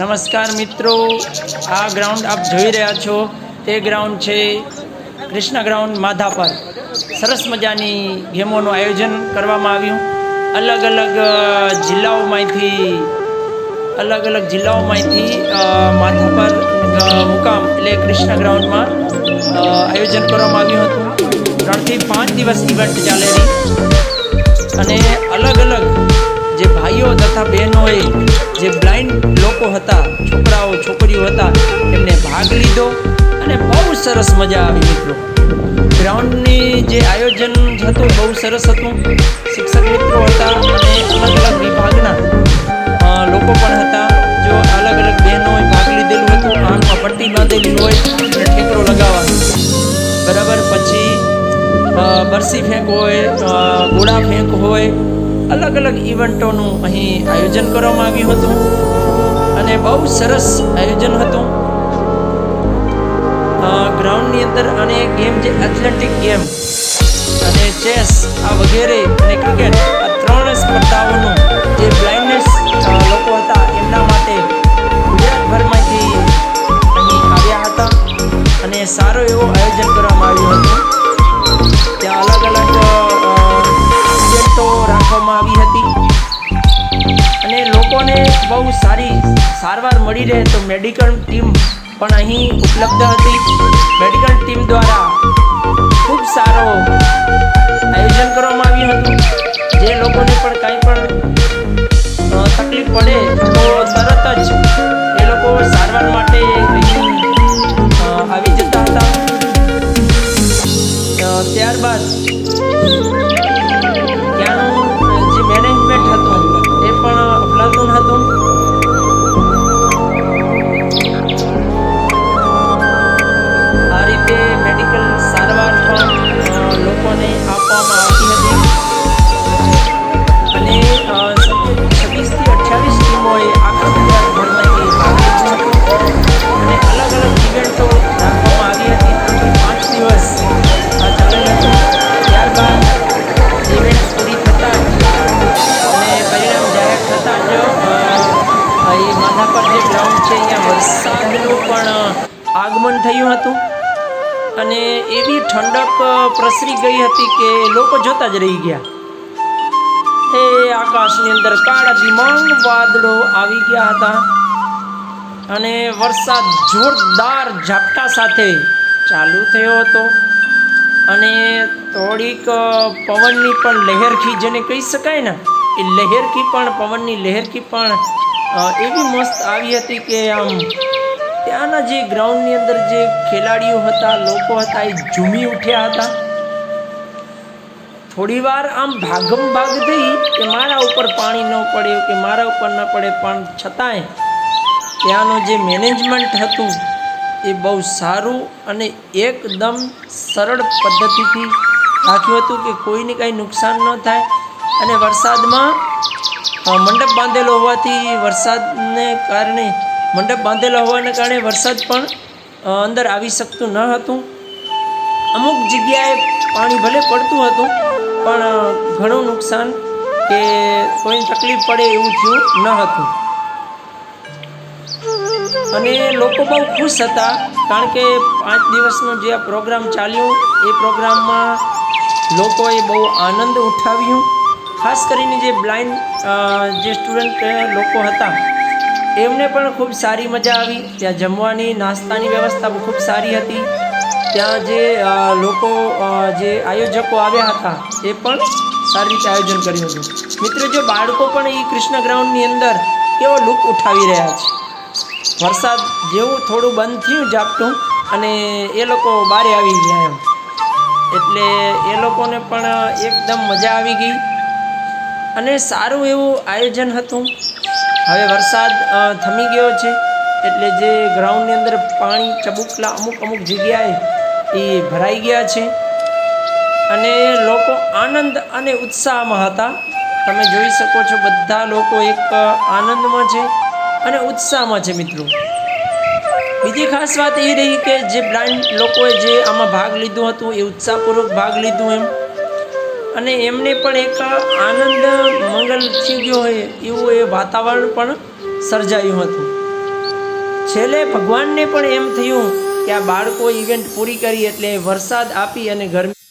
નમસ્કાર મિત્રો. આ ગ્રાઉન્ડ આપ જોઈ રહ્યા છો. તે ગ્રાઉન્ડ છે કૃષ્ણ ગ્રાઉન્ડ માધાપર. સરસ મજાની ગેમોનું આયોજન કરવામાં આવ્યું. અલગ અલગ જિલ્લાઓમાંથી, અલગ અલગ જિલ્લાઓમાંથી માધાપર મુકામ એટલે કૃષ્ણ ગ્રાઉન્ડમાં આયોજન કરવામાં આવ્યું હતું. ત્રણથી પાંચ દિવસ ઇવેન્ટ ચાલેલી. અને અલગ અલગ જે ભાઈઓ તથા બહેનોએ જે બ્લાઇન્ડ લોકો હતા, છોકરાઓ, છોકરીઓ હતા એમને ભાગ લીધો અને બહુ સરસ મજા આવી મિત્રો. ગ્રાઉન્ડની જે આયોજન હતું બહુ સરસ હતું. શિક્ષક મિત્રો હતા અને અલગ અલગ વિભાગના લોકો પણ હતા. જો અલગ અલગ બહેનોએ ભાગ લીધેલું હતું, આંખમાં પટ્ટી બાંધેલી હોય અને ઠેકરો લગાવવાનો. બરાબર, પછી બરસી ફેંક હોય ગોળા ફેંક હોય, અલગ અલગ ઇવેન્ટોનું અહીં આયોજન કરવામાં આવ્યું હતું. અને બહુ સરસ આયોજન હતું. ગ્રાઉન્ડની અંદર અને ગેમ જે એથ્લેટિક ગેમ અને ચેસ આ વગેરે અને ક્રિકેટ આ ત્રણ સ્પર્ધાઓનું જે બ્લાઇન્ડનેસ લોકો હતા એમના માટે ગુજરાતભરમાંથી અહીં આવ્યા હતા. અને સારો એવો આયોજન કરવામાં લોકોને બહુ સારી સારવાર મળી રહે તો મેડિકલ ટીમ પણ અહીં ઉપલબ્ધ હતી. મેડિકલ ટીમ દ્વારા ખૂબ સારો આયોજન કરવામાં આવ્યું હતું. જે લોકોને પણ કાંઈ પણ તકલીફ પડે અહીં પર જે ગ્રાઉન્ડ છે અહીંયા વરસાદનું પણ આગમન થયું હતું. અને એવી ઠંડક પ્રસરી ગઈ હતી કે લોકો જોતા જ રહી ગયા. એ આકાશની અંદર કાળા દિમાંગ વાદળો આવી ગયા હતા. અને વરસાદ જોરદાર ઝાપટા સાથે ચાલુ થયો હતો. અને થોડીક પવનની પણ લહેરખી, જેને કહી શકાય ને, એ લહેરખી પણ, પવનની લહેરખી પણ એવી મસ્ત આવી હતી કે આમ ત્યાંના જે ગ્રાઉન્ડની અંદર જે ખેલાડીઓ હતા, લોકો હતા, એ ઝૂમી ઉઠ્યા હતા. થોડી વાર આમ ભાગમ ભાગ થઈ કે મારા ઉપર પાણી ન પડે, કે મારા ઉપર ન પડે, પણ છતાંય ત્યાંનું જે મેનેજમેન્ટ હતું, એ બહુ સારું અને એકદમ સરળ પદ્ધતિથી રાખ્યું હતું કે કોઈને કાંઈ નુકસાન ન થાય અને વરસાદમાં મંડપ બાંધેલો હોવાથી વરસાદને કારણે, મંડપ બાંધેલો હોવાને કારણે વરસાદ પણ અંદર આવી શકતું ન હતું. અમુક જગ્યાએ પાણી ભલે પડતું હતું, પણ ઘણું નુકસાન કે કોઈને તકલીફ પડે એવું થયું ન હતું. અને લોકો બહુ ખુશ હતા, કારણ કે પાંચ દિવસનો જે આ પ્રોગ્રામ ચાલ્યો, એ પ્રોગ્રામમાં લોકોએ બહુ આનંદ ઉઠાવ્યો. ખાસ કરીને જે બ્લાઇન્ડ જે સ્ટુડન્ટ લોકો હતા, એમને પણ ખૂબ સારી મજા આવી. ત્યાં જમવાની, નાસ્તાની વ્યવસ્થા ખૂબ સારી હતી. ત્યાં જે લોકો જે આયોજકો આવ્યા હતા, એ પણ સારી રીતે આયોજન કર્યું હતું. મિત્રો, જો બાળકો પણ એ કૃષ્ણ ગ્રાઉન્ડની અંદર કેવો લુક ઉઠાવી રહ્યા છે? વરસાદ જેવું થોડું બંધ થયું ઝાપટું અને એ લોકો બારે આવી ગયા એમ. એટલે એ લોકોને પણ એકદમ મજા આવી ગઈ. અને સારું એવું આયોજન હતું. હવે વરસાદ થમી ગયો છે, એટલે જે ગ્રાઉન્ડની અંદર પાણી ચબુકલા અમુક અમુક જગ્યાએ એ ભરાઈ ગયા છે. અને લોકો આનંદ અને ઉત્સાહમાં હતા. તમે જોઈ શકો છો બધા લોકો એક આનંદમાં છે અને ઉત્સાહમાં છે મિત્રો. બીજી ખાસ વાત એ રહી કે જે બ્લાઇન્ડ લોકોએ જે આમાં ભાગ લીધો હતો એ ઉત્સાહપૂર્વક ભાગ લીધું એમ. અને એમને પણ એક આનંદ મંગલ થઈ ગયો હોય એવું એ વાતાવરણ પણ સર્જાયું હતું. છેલ્લે ભગવાનને પણ એમ થયું કે આ બાળકો ઇવેન્ટ પૂરી કરી એટલે વરસાદ આપી અને ગરમી